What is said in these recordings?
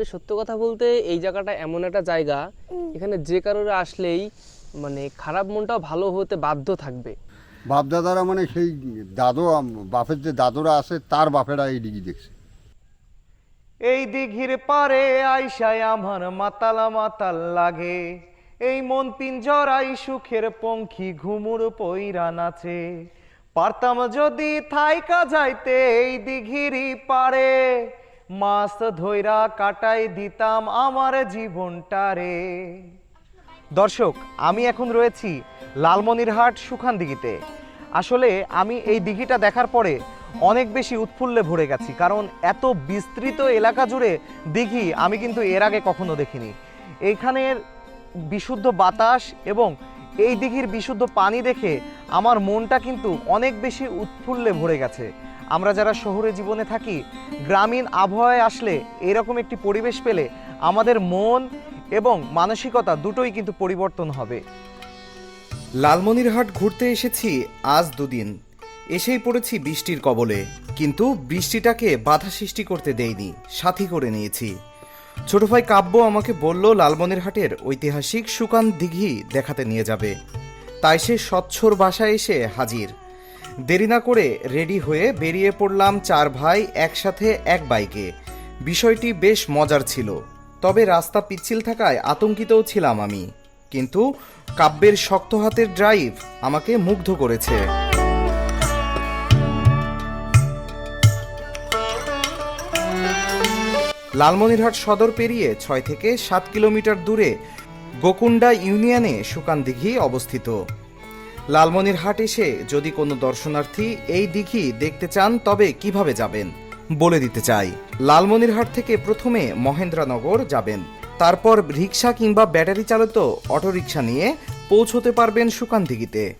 আসলে সত্য কথা বলতে এই জায়গাটা এমন একটা জায়গা এখানে যে কারোর আসলেই মানে খারাপ মনটাও ভালো হতে বাধ্য থাকবে। বাপ দাদারা মানে সেই দাদু বাপের যে দাদুরা আছে তার বাপেরা এই ডিগি দেখছে। এই দিঘির পারে আইসায় আমার মাতালা মাতাল লাগে। এই মন পিঞ্জরাই সুখের পঙ্খী ঘুমুর পইরা নাচে পারতাম যদি থাইকা যাইতে এই দিঘিরই পারে। মাছ ধইরা কাটাই দিতাম আমার জীবনটারে দর্শক, আমি এখন রয়েছি লালমনিরহাট সুখান দিঘিতে। আসলে আমি এই দিঘিটা দেখার পরে অনেক বেশি উৎফুল্লে ভরে গেছি, কারণ এত বিস্তৃত এলাকা জুড়ে দিঘি আমি কিন্তু এর আগে কখনো দেখিনি। এইখানের বিশুদ্ধ বাতাস এবং এই দিঘির বিশুদ্ধ পানি দেখে আমার মনটা কিন্তু অনেক বেশি উৎফুল্লে ভরে গেছে। আমরা যারা শহরে জীবনে থাকি, গ্রামীণ আবহাওয়ায় আসলে এরকম একটি পরিবেশ পেলে আমাদের মন এবং মানসিকতা দুটোই কিন্তু পরিবর্তন হবে। লালমনিরহাট ঘুরতে এসেছি আজ দুদিন। এসেই পড়েছি বৃষ্টির কবলে, কিন্তু বৃষ্টিটাকে বাধা সৃষ্টি করতে দেইনি, সাথী করে নিয়েছি। ছোট ভাই কাব্য আমাকে বলল, লালমনিরহাটের ঐতিহাসিক সুকান দিঘি দেখাতে নিয়ে যাবে। তাই সে স্বচ্ছর বাসায় এসে হাজির। দেরি না করে রেডি হয়ে বেরিয়ে পড়লাম চার ভাই একসাথে এক বাইকে। বিষয়টি বেশ মজার ছিল, তবে রাস্তা পিচ্ছিল থাকায় আতঙ্কিতও ছিলাম আমি। কিন্তু কাব্যের শক্ত হাতের ড্রাইভ আমাকে মুগ্ধ করেছে। লালমনিরহাট সদর পেরিয়ে ছয় থেকে সাত কিলোমিটার দূরে গোকুন্ডা ইউনিয়নে সুকান দিঘি অবস্থিত। লালমনিরহাট এসে যদি কোনো দর্শনার্থী এই দিঘি দেখতে চান, তবে কীভাবে যাবেন? বলে দিতে চাই। লালমনিরহাট থেকে প্রথমে মহেন্দ্রানগর যাবেন। তারপর রিক্সা কিংবা ব্যাটারি চালিত অটোরিকশা নিয়ে পৌঁছতে পারবেন সুকান দিঘিতে।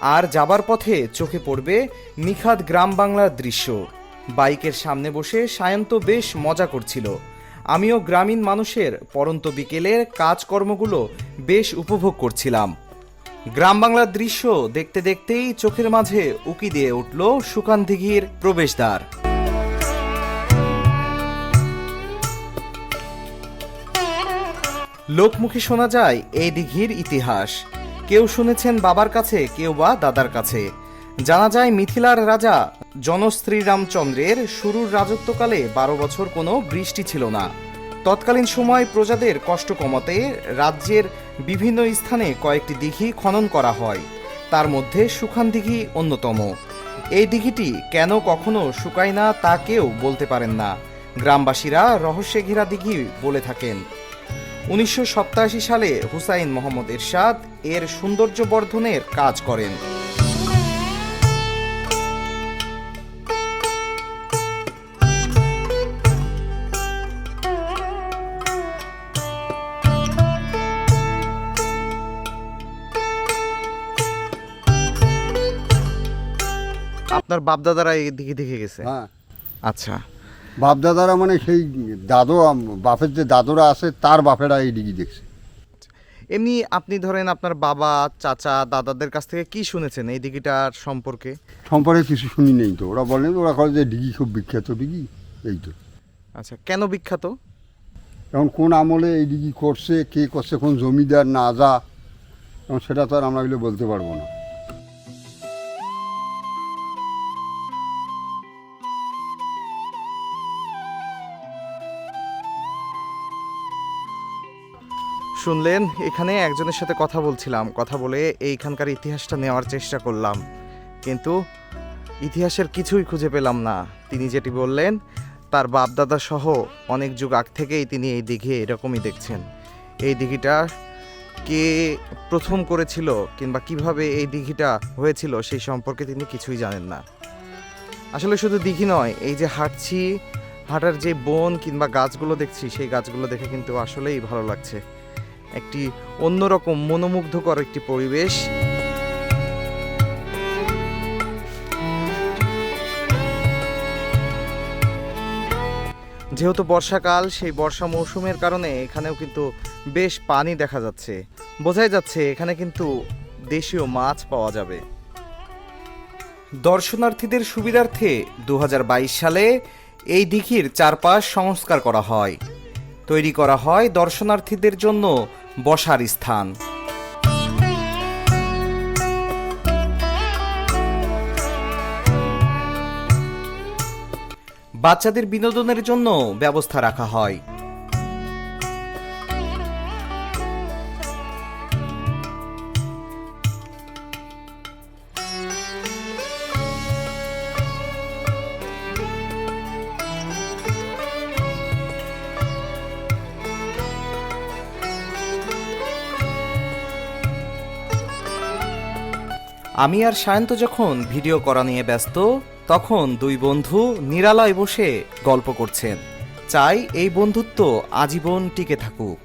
আর যাবার পথে চোখে পড়বে নিখাদ গ্রাম বাংলার দৃশ্য। বাইকের সামনে বসে সায়ন্ত বেশ মজা করছিল। আমিও গ্রামীণ মানুষের পরন্ত বিকেলের কাজকর্মগুলো বেশ উপভোগ করছিলাম। গ্রাম বাংলার দৃশ্য দেখতে দেখতেই চোখের মাঝে উকি দিয়ে উঠল সুকান দিঘির প্রবেশদ্বার। লোকমুখে শোনা যায় এই দিঘির ইতিহাস। কেউ শুনেছেন বাবার কাছে, কেউ বা দাদার কাছে। জানা যায় মিথিলার রাজা জনশ্রীরামচন্দ্রের শুরুর রাজত্বকালে বারো বছর কোনো বৃষ্টি ছিল না। তৎকালীন সময় প্রজাদের কষ্ট কমাতে রাজ্যের বিভিন্ন স্থানে কয়েকটি দিঘি খনন করা হয়। তার মধ্যে সুখান দিঘি অন্যতম। এই দিঘিটি কেন কখনো শুকায় না তা কেউ বলতে পারেন না। গ্রামবাসীরা রহস্যে ঘেরা দিঘি বলে থাকেন। উনিশশো সাতাশি সালে হুসাইন মোহাম্মদ এরশাদ এর সৌন্দর্য বর্ধনের কাজ করেন। আপনার বাপদাদারা এই দিকে দেখে গেছে। হ্যাঁ। আচ্ছা। বাপ দাদারা মানে সেই দাদু বাপের যে দাদুরা আছে তার বাপেরা এই ডিগি দেখছে। এমনি আপনি ধরেন আপনার বাবা চাচা দাদাদের কাছ থেকে কি শুনেছেন এই দিঘিটার সম্পর্কে? সম্পর্কে কিছু শুনি নেই তো। ওরা বলেন ওরা করে যে ডিগি খুব বিখ্যাত ডিগি এই তো। আচ্ছা কেন বিখ্যাত? এখন কোন আমলে এই ডিগি করছে কে করছে কোন জমিদার না যা এখন সেটা তো আর আমরা বলতে পারব না। শুনলেন, এখানে একজনের সাথে কথা বলছিলাম, কথা বলে এইখানকার ইতিহাসটা নেওয়ার চেষ্টা করলাম। কিন্তু ইতিহাসের কিছুই খুঁজে পেলাম না। তিনি যেটি বললেন, তার বাপদাদা সহ অনেক যুগ আগ থেকেই তিনি এই দিঘি এরকমই দেখছেন। এই দিঘিটা কে প্রথম করেছিল কিংবা কীভাবে এই দিঘিটা হয়েছিল সেই সম্পর্কে তিনি কিছুই জানেন না। আসলে শুধু দিঘি নয়, এই যে হাঁটছি, হাঁটার যে বন কিংবা গাছগুলো দেখছি, সেই গাছগুলো দেখে কিন্তু আসলেই ভালো লাগছে। একটি অন্যরকম মনোমুগ্ধকর একটি পরিবেশ। যেহেতু বর্ষাকাল, সেই বর্ষা মৌসুমের কারণে এখানেও কিন্তু বেশ পানি দেখা যাচ্ছে। বোঝাই যাচ্ছে এখানে কিন্তু দেশীয় মাছ পাওয়া যাবে। দর্শনার্থীদের সুবিধার্থে দু হাজার বাইশ সালে এই দিঘির চারপাশ সংস্কার করা হয়। তৈরি করা হয় দর্শনার্থীদের জন্য বসার স্থান। বাচ্চাদের বিনোদনের জন্য ব্যবস্থা রাখা হয়। আমি আর সায়ন্ত যখন ভিডিও করা নিয়ে ব্যস্ত, তখন দুই বন্ধু নিরালয় বসে গল্প করছেন। চাই এই বন্ধুত্ব আজীবন টিকে থাকুক।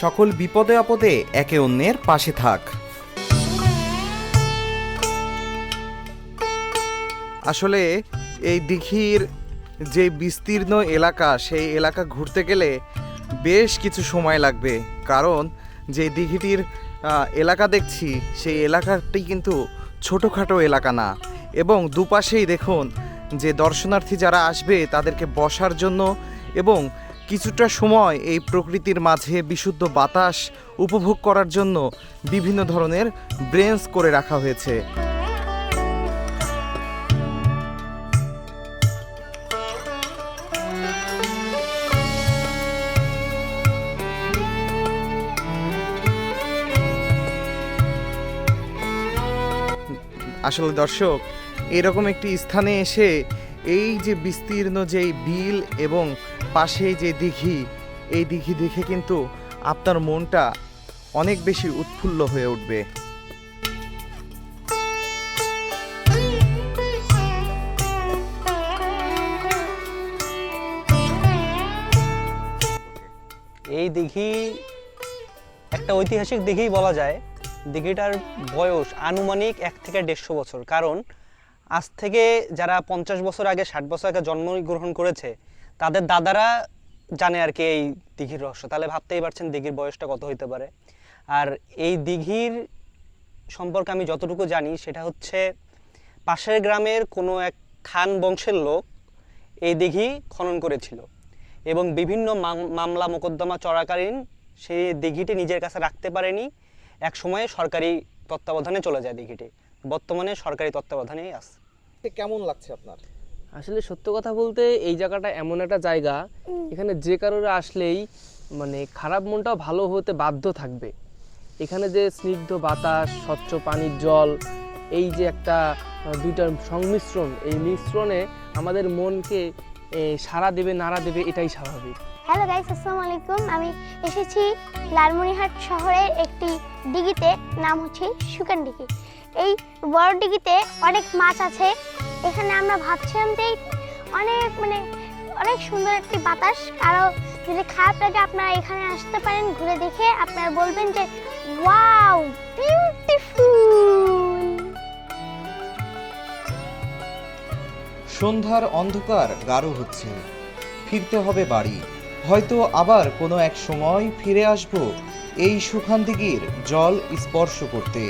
সকল বিপদে আপদে একে অন্যের পাশে থাক। আসলে এই দিঘির যে বিস্তীর্ণ এলাকা, সেই এলাকা ঘুরতে গেলে বেশ কিছু সময় লাগবে। কারণ যে দিঘিটির এলাকা দেখছি, সেই এলাকাটি কিন্তু ছোটোখাটো এলাকা না। এবং দুপাশেই দেখুন যে দর্শনার্থী যারা আসবে তাদেরকে বসার জন্য এবং কিছুটা সময় এই প্রকৃতির মাঝে বিশুদ্ধ বাতাস উপভোগ করার জন্য বিভিন্ন ধরনের ব্রেঞ্চ করে রাখা হয়েছে। আসলে দর্শক, এরকম একটি স্থানে এসে এই যে বিস্তীর্ণ যেই বিল এবং পাশে যে দিঘি, এই দিঘি দেখে কিন্তু আপনার মনটা অনেক বেশি উৎফুল্ল হয়ে উঠবে। এই দিঘি একটা ঐতিহাসিক দিঘি বলা যায়। দিঘিটার বয়স আনুমানিক এক থেকে দেড়শো বছর। কারণ আজ থেকে যারা পঞ্চাশ বছর আগে, ষাট বছর আগে জন্মগ্রহণ করেছে, তাদের দাদারা জানে আর কি এই দিঘির রহস্য। তাহলে ভাবতেই পারছেন দিঘির বয়সটা কত হইতে পারে। আর এই দিঘির সম্পর্কে আমি যতটুকু জানি, সেটা হচ্ছে পাশের গ্রামের কোনো এক খান বংশের লোক এই দিঘি খনন করেছিল এবং বিভিন্ন মাম- মামলা, মোকদ্দমা চলাকালীন সেই দিঘিটি নিজের কাছে রাখতে পারেনি এক সময়ে সরকারি তত্ত্বাবধানে চলে যায় দিঘিটি। বর্তমানে সরকারি তত্ত্বাবধানেই আছে। কেমন লাগছে আপনার? আসলে সত্য কথা বলতে এই জায়গাটা এমন একটা জায়গা এখানে যে কারোর আসলেই মানে খারাপ মনটাও ভালো হতে বাধ্য থাকবে। এখানে যে স্নিগ্ধ বাতাস স্বচ্ছ পানির জল এই যে একটা দুইটার সংমিশ্রণ এই মিশ্রণে আমাদের মনকে এ, সাড়া দেবে নাড়া দেবে এটাই স্বাভাবিক। হ্যালো গাইস আসসালামু আলাইকুম আমি এসেছি লালমনিরহাট শহরের একটি দিঘিতে নাম হচ্ছে সুকান দিঘি এই বড় দিঘিতে অনেক মাছ আছে। এখানে আমরা ভাবছিলাম যে অনেক মানে অনেক সুন্দর একটি বাতাস। কারও যদি খারাপ লাগে আপনারা এখানে আসতে পারেন ঘুরে দেখে। আপনারা বলবেন যে ওয়াও বিউটিফুল সন্ধ্যার অন্ধকার গাঢ় হচ্ছে। ফিরতে হবে বাড়ি। হয়তো আবার কোনো এক সময় ফিরে আসব এই সুখান্তিকির জল স্পর্শ করতে।